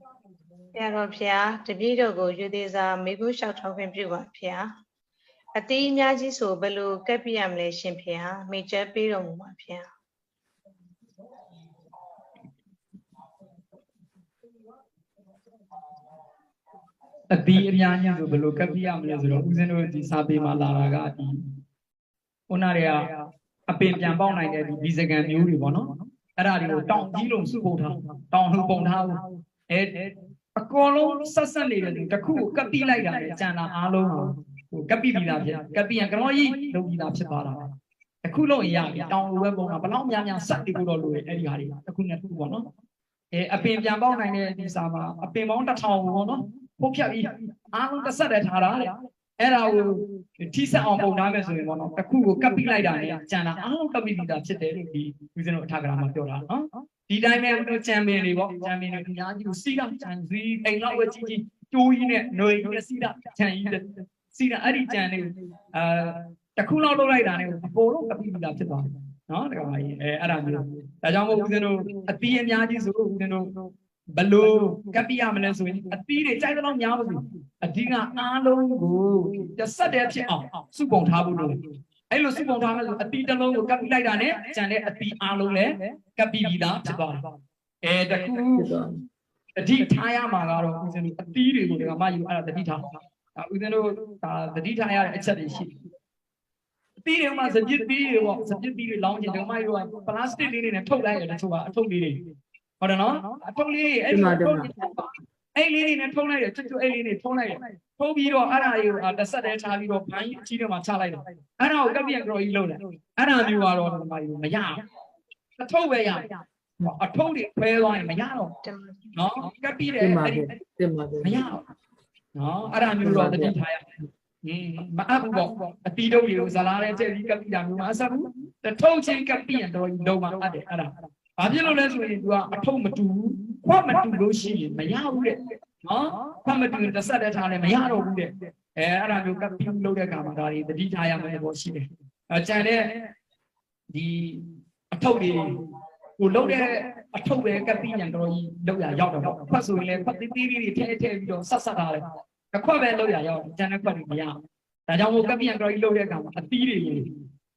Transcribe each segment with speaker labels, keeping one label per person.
Speaker 1: ဘုရားတော်ဖျားတပည့်တော်ကိုယူသေးစာမေကုလျှောက်ထောက်ခွင့်ပြုပါဖျားအတိအများကြီးဆိုဘယ်လိုကပ်ပြရမလဲရှင်ဖျားမိတ်ချက်ပေးတော်မူပါဖျား
Speaker 2: အတီးအများကြီးဆိုဘယ်လိုကပ်ပြရမလဲဆိုတော့ဦးဇင်းတို့ဒီစာပေမှာလာတာကဒီခုနတွေကအပင်ပြန်ပေါက်နိုင်တဲ့ဒီဒီစကန်မျိုးတွေပေါ့နော်အဲ့ဒါတွေကိုတောင်ကြီးလုံးစုပုံထားတောင်လုံးပုံထားဘူး အဲအကုန်လုံးဆက်ဆက်နေတဲ့လူတစ်ခုကိုကပ်ပြလိုက်တာလေကြံတာအားလုံးကိုဟိုကပ်ပြပြီးသားဖြစ်ကပ်ပြရင်ကရောကြီးလုပ်ပြီးသားဖြစ်သွားတာတစ်ခုလုံးရပြီတောင်လိုပဲပုံတာဘလောက်များများဆက်ပြီးတော့လို့အဲ့ဒီဟာတွေတစ်ခုနဲ့တစ်ခုပေါ့နော်အဲအပင်ပြန်ပေါက်နိုင်တဲ့ဒီစာမှာအပင်ပေါင်းတစ်ထောင်ပေါ့နော်ဖုတ်ဖြတ်ပြီးအားလုံးတစ်ဆက်တည်းထားတာတဲ့အဲ့ဒါကိုထိဆက်အောင်ပုံထားမယ်ဆိုရင်ပေါ့နော်တစ်ခုကိုကပ်ပြီးလိုက်တာနဲ့ကြံတာအားလုံးကပ်ပြီးတာဖြစ်တယ်လို့ဒီဦးဇင်းတို့အထာဂရမှာပြောတာနော် ဒီတိုင်းပဲတို့ချန်ပီယံတွေပေါ့ချန်ပီယံတွေအများကြီးကိုစီးတာချန်စီအိမ်လောက်ပဲကြီးကြီးကျိုးကြီးနဲ့ຫນွေကြီးနဲ့စီးတာချန်ကြီးတဲ့စီးတာအဲ့ဒီချန်တွေအာတစ်ခုလောက်လုပ်လိုက်တာနဲ့အပေါ်လုံးကပ်ပြီးတာဖြစ်သွားတယ်နော်တကယ်ပါကြီးအဲအဲ့ဒါမျိုးဒါကြောင့်မို့ဦးဇင်းတို့အတီးအများကြီးဆိုဦးဇင်းတို့ဘလို့ကပ်ပြရမလဲဆိုရင်အတီးတွေကြိုက်တဲ့လောက်များပါစေအဓိကအားလုံးကိုတစ်ဆက်တည်းဖြစ်အောင်စုပုံထားဖို့လိုတယ် အဲ့လိုစုပုံထားမယ်ဆိုအတီးတစ်လုံးကိုကပ်ပြလိုက်တာနဲ့ကျန်တဲ့အတီးအားလုံးလည်းကပ်ပြီးပြီးသားဖြစ်သွားတယ်အဲတခု
Speaker 3: ဖြစ်သွား
Speaker 2: တတိထားရမှာကတော့ဦးဇင်းတို့အတီးတွေကိုဒီကမှယူအဲ့ဒါတတိထားဒါဦးဇင်းတို့ဒါတတိထားရတဲ့အချက်တွေရှိတယ်အတီးတွေမှာစပစ်တီးတွေပေါ့စပစ်တီးတွေလောင်းချင်ဒီကမှယူကပလတ်စတစ်လေးတွေနဲ့ထုတ်လိုက်ရတယ်တချို့ကအထုပ်လေးတွေဟုတ်တယ်နော်အထုပ်လေးတွေအဲ့ဒီထုတ် အဲ့လေးတွေနဲ့ထုံးလိုက်တယ်ကျွတ်ကျွတ်အဲ့လေးတွေထုံးလိုက်တယ်ထုံးပြီးတော့အဲ့ဒါတွေကိုတစ်ဆက်တည်းထားပြီးတော့ဘိုင်းအကြီးတွေမှာချလိုက်တယ်အဲ့ဒါကိုကပ်ပြန်ကြော်ကြီးလုပ်တယ်အဲ့ဒါမျိုးကတော့ဒီမှာယူမရဘူးအထုပ်ပဲရအထုပ်တွေခွဲသွားရင်မရတော့
Speaker 1: တင်ပါ
Speaker 2: နော်ကပ်ပြီးတယ်
Speaker 3: တင်ပါ
Speaker 2: အဲ့ဒီ
Speaker 3: တယ်တင်ပါတယ်
Speaker 2: မရတော့နော်အဲ့ဒါမျိုးတော့တတိထားရဟင်းမအပ်ဘူးပေါ့အတီးတုပ်တွေကိုဇလာတဲ့တဲ့ဒီကပ်ပြီးတာမျိုးမအဆဘူးတထုံချင်းကပ်ပြီးရင်တော့လုံးမအပ်တယ်အဲ့ဒါဘာဖြစ်လို့လဲဆိုရင် तू ကအထုံမတူဘူး ခွက်မတူလို့ရှိရင်မရဘူးတဲ့နော်ခွက်မတူရင်တစ်ဆက်တည်းထားလည်းမရတော့ဘူးတဲ့အဲအဲ့ဒါမျိုးကပ်ပြီးလုပ်တဲ့အခါမှာဒါတွေတတိထားရမယ်ပေါ့ရှိတယ်အဲကြံတဲ့ဒီအထုပ်တွေကိုလုံးတဲ့အထုပ်ပဲကပ်ပြီးရင်တော့ကြီးလောက်ရရောက်တော့ဖတ်ဆိုရင်လည်းဖတ်သေးသေးလေးတွေထည့်ထည့်ပြီးတော့ဆက်ဆက်ထားတယ်တစ်ခွက်ပဲလောက်ရရောက်တယ်ကျန်တဲ့ခွက်တွေမရဘူးဒါကြောင့်မို့ကပ်ပြီးရင်တော့ကြီးလောက်တဲ့အခါမှာအသီးတွေ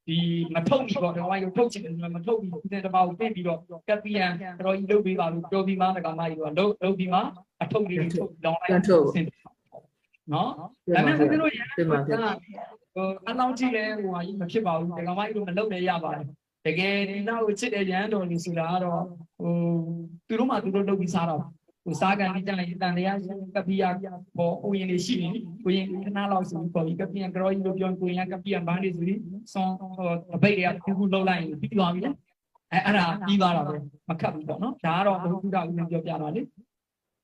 Speaker 2: ဒီမထုတ်ပြီးတော့တော့ရုပ်ထုတ်ချင်တယ်မထုတ်ပြီးဦးတဲ့တမကိုပြင်ပြီးတော့ကပ်ပြီးရင်တော့ကြီးလုပ်ပေးပါလို့ပြောပြီးမှတကမှကြီးတော့လုပ်လုပ်ပြီးမှအထုတ်လေးတွေထုတ်လောင်းလိုက်နော်ဒါပေမဲ့ဦးတို့ရ
Speaker 3: တင်ပါတယ်
Speaker 2: ဟိုအလောင်းကြည့်လဲဟိုဟာကြီးမဖြစ်ပါဘူးတကမှကြီးတို့မလုပ်လည်းရပါတယ်တကယ်ဒီနောက်ကိုချစ်တဲ့ရန်တော်ကြီးဆိုတာကတော့ဟိုသူတို့မှသူတို့လုပ်ပြီးစားတော့ ဟိုစားကန်ကြရင်တန်တရားကပီယာပေါ်ဦးရင်တွေရှိနေကိုရင်ခဏလောက်ဆိုပြီးပေါ်ပြီးကပီယာကရောကြီးလို့ပြောကိုရင်ကပီယာဘာနေဆိုပြီးဆွန်ဟိုအပိတ်တွေကခုခုလုံးလိုက်ရင်ပြီးသွားပြီလေအဲအဲ့ဒါပြီးသွားတာပဲမခတ်ဘူးပေါ့နော်ဒါကတော့ဘုရားဦးရင်ပြောပြတာလေ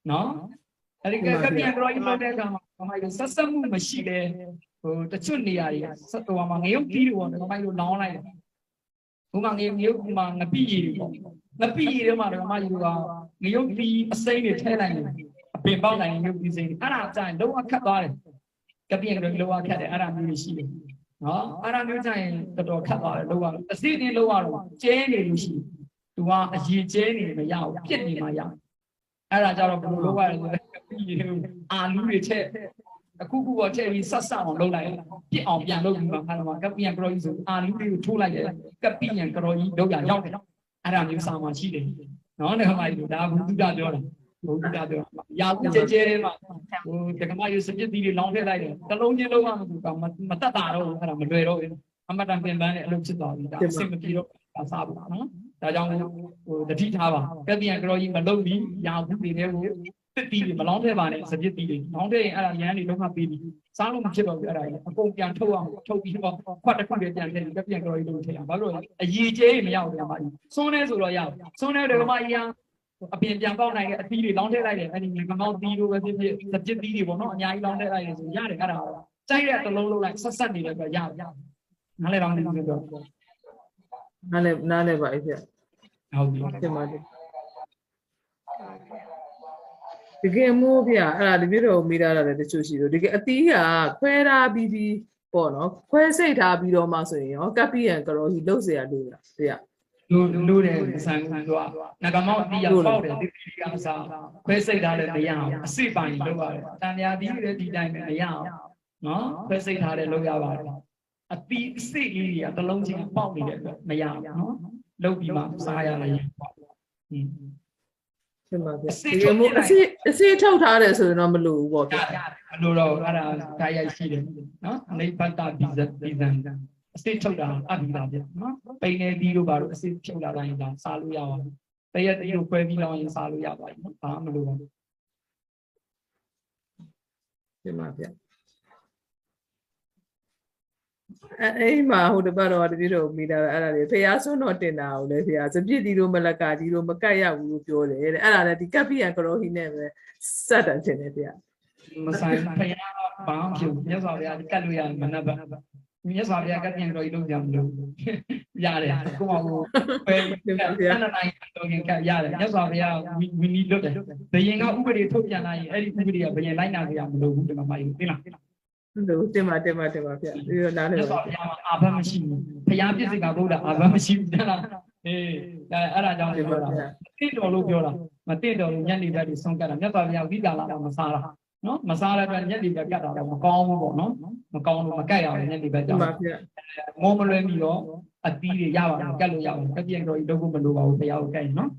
Speaker 2: နော်အဲ့ဒီကပီယာကရောကြီးလုပ်တဲ့အခါမှာဘာမှဆက်ဆက်မှုမရှိတဲ့ဟိုတချွတ်နေရာတွေဆက်တော်မှာငရုတ်ပြီးတော့ဘာမှလို့လောင်းလိုက်တယ် ဘုမငေငရုတ်မှာငပိရည်ပေါ့ငပိရည်တွေမှာတော့မယူကငရုတ်ပြီးအစိမ့်တွေထဲလိုက်တယ်အပင်ပေါက်နိုင်ငရုတ်ပြီးစိမ့်အဲ့ဒါအကြိုင်လုံးဝခတ်သွားတယ်ကပြင်းကတော့လုံးဝခတ်တယ်အဲ့ဒါမျိုးတွေရှိတယ်နော်အဲ့ဒါမျိုးကြရင်တော်တော်ခတ်သွားတယ်လုံးဝအစိမ့်နေလုံးဝတော့ကျဲနေလို့ရှိသူကအရေကျဲနေမရဘူးပြစ်နေမှရအဲ့ဒါကြတော့ဘယ်လိုလုပ်ရလဲဆိုတော့ကပိရည်တွေအာလူတွေထည့် အခုခုပေါ်ထည့်ပြီးဆက်ဆက်အောင်လုပ်လိုက်ပြစ်အောင်ပြန်လုပ်ပြီးမှခါတော့ကပီယံကရောကြီးဆိုအာလူတွေကိုထိုးလိုက်တယ်ကပ္ပိယံကရောကြီးလောက်ရရောက်တယ်အဲ့ဒါမျိုးစာမှရှိတယ်နော်ဓမ္မကြီးဒါဘုဒ္ဓပြောတာဘုဒ္ဓပြောတာရာဟုကျဲကျဲထဲမှာဟိုဓမ္မကြီးစပစ်သီးတွေလောင်းထည့်လိုက်တယ်တလုံးချင်းလုံးဝမသူကမတတ်တာတော့အဲ့ဒါမလွယ်တော့ဘူးအမတန်ပင်ပန်းနဲ့အလုပ်ဖြစ်သွားပြီဒါအဆင်မပြေတော့ဒါစားဘူးနော်ဒါကြောင့်ဟိုတတိထားပါကပ္ပိယံကရောကြီးမလုပ်ပြီးရာဟုတွေကိုတစ် တီးတွေမလောင်းထည့်ပါနဲ့စပစ်သီးတွေလောင်းထည့်ရင်အဲ့ဒါရန်တွေလုံးဝပြီးပြီစားလို့မဖြစ်တော့ဘူးအဲ့ဒါကြီးအကုန်ပြန်ထုတ်အောင်ထုတ်ပြီးတော့ခွက်တစ်ခုတွေပြန်ထည့်ပြီးကပ္ပိယံကရောကြီးလုပ်ထည့်အောင်ဘာလို့လဲအရေးကျဲမရဘူးဓမ္မကြီးစွန်းနေဆိုတော့ရစွန်းနေတယ်ဓမ္မကြီးအပြင်ပြန်ပေါက်နိုင်တဲ့အသီးတွေလောင်းထည့်လိုက်တယ်အဲ့ဒီငမောက်သီးတို့ပဲဖြစ်ဖြစ်စပစ်သီးတွေပေါ့နော်အများကြီးလောင်းထည့်လိုက်တယ်ဆိုရတယ်အဲ့ဒါကြိုက်တဲ့တစ်လုံးလုံးလိုက်ဆက်ဆက်နေတယ်ဆိုရရနားလဲတော့နေလို့ပြော
Speaker 3: နားလဲနားလဲပါအဲ့ပြ
Speaker 2: ဟုတ်ပြီ
Speaker 3: တင်ပါတယ် တကယ်မို့ဗျအဲ့ဒါတပြည့်တော်မိတာလည်းတချို့ရှိတော့တကယ်အတီးကခွဲထားပြီးပြီးပေါ့နော်ခွဲစိတ်ထားပြီးတော့မှဆိုရင်ရောကပီယံကရောကြီးလှုပ်เสียလို့လားဗျ
Speaker 2: လူလူတယ်ဆန်ကူကငကမောက်တီးရပေါက်တယ်ဒီတီးကအစားခွဲစိတ်ထားတယ်မရအောင်အစိပိုင်လုပ်ရတယ်တန်ရာတီးလည်းဒီတိုင်းပဲမရအောင်နော်ခွဲစိတ်ထားတယ်လုပ်ရပါတယ်အပီးအစိလေးတွေကတစ်လုံးချင်းပေါက်နေတဲ့အတွက်မရအောင်နော်လုပ်ပြီးမှစားရတယ်ပေါ့อืม
Speaker 3: တင်ပါဗျာတကယ်မို့အစစ်အစစ်ထုတ်ထားတယ်ဆိုရင်တော့မလို့ဘူးပေါ့ဗျာ
Speaker 2: မလို့တော့အဲ့ဒါဓာတ်ရိုက်ရှိတယ်နော်နိဗ္ဗတပိဇပိဇံအစစ်ထုတ်တာအဘိဓါပြနော်ပိနေဒီတို့ဘာလို့အစစ်ထုတ်လာတိုင်းဒါစားလို့ရပါဘူးတရက်တည်းကိုခွဲပြီးတော့ရင်စားလို့ရပါပြီဘာမှမလို့ပါဘူး
Speaker 3: တင်ပါဗျာ အဲအိမ်မှာဟိုတပတ်တော့တပည့်တော်မိတာပဲအဲ့ဒါလေဖះဆွန်းတော့တင်တာကိုလေဖះစပြစ်ဒီလိုမလကာဒီလိုမကတ်ရဘူးလို့ပြောတယ်တဲ့အဲ့ဒါလေဒီကပ်ပိယံကရောဟီနဲ့ပဲစက်တယ်တင်တယ်ဗျာ
Speaker 2: မဆိုင်ဖယားဘာမှဖြစ်မြတ်စွာဘုရားကတ်လို့ရမနက်ပါမြတ်စွာဘုရားကတ်ပြန်တော့လုံးကြမလို့ရတယ်ကိုမကိုပဲအဲ့နာနိုင်တော့ရင်ကတ်ရတယ်မြတ်စွာဘုရားဝီနီလွတ်တယ်ဘယင်ကဥပဒေထုတ်ပြန်လိုက်ရင်အဲ့ဒီဥပဒေကဘယင်လိုက်နာကြရမလို့ဘူးဒီမှာမိုင်းသိလား
Speaker 3: လို့တင်ပါတင်ပါတင်ပါဗျာပြီးတော့နားလည်
Speaker 2: မြတ်စွာ
Speaker 3: ပါ
Speaker 2: ဘုရားမှာအာဘမရှိဘူးဘုရားပြည့်စုံကဗုဒ္ဓအာဘမရှိဘူးတဲ့လားအေးအဲ့အဲ့ဒါကြောင့်
Speaker 3: တင်
Speaker 2: ပြော
Speaker 3: ပါ
Speaker 2: တာ
Speaker 3: ဗျာ
Speaker 2: တင့်တော်လို့ပြောတာမတင့်တော်လို့ညနေဘက်ကြီးဆုံးကတ်တာမြတ်စွာဘုရားဝိကာလာတော့မစားတာနော်မစားတဲ့အတွက်ညနေဘက်ကတ်တာတော့မကောင်းဘူးပေါ့နော်မကောင်းလို့မကတ်ရအောင်ညနေဘက်
Speaker 3: တ
Speaker 2: ကြော
Speaker 3: င်
Speaker 2: င့်
Speaker 3: ပါဗျာ
Speaker 2: မောမလွဲပြီးတော့အတီးတွေရပါတယ်ကတ်လို့ရပါတယ်ကပြည့်တော်ကြီးတော့မလိုပါဘူးဘုရားကိုကတ်ရင်နော်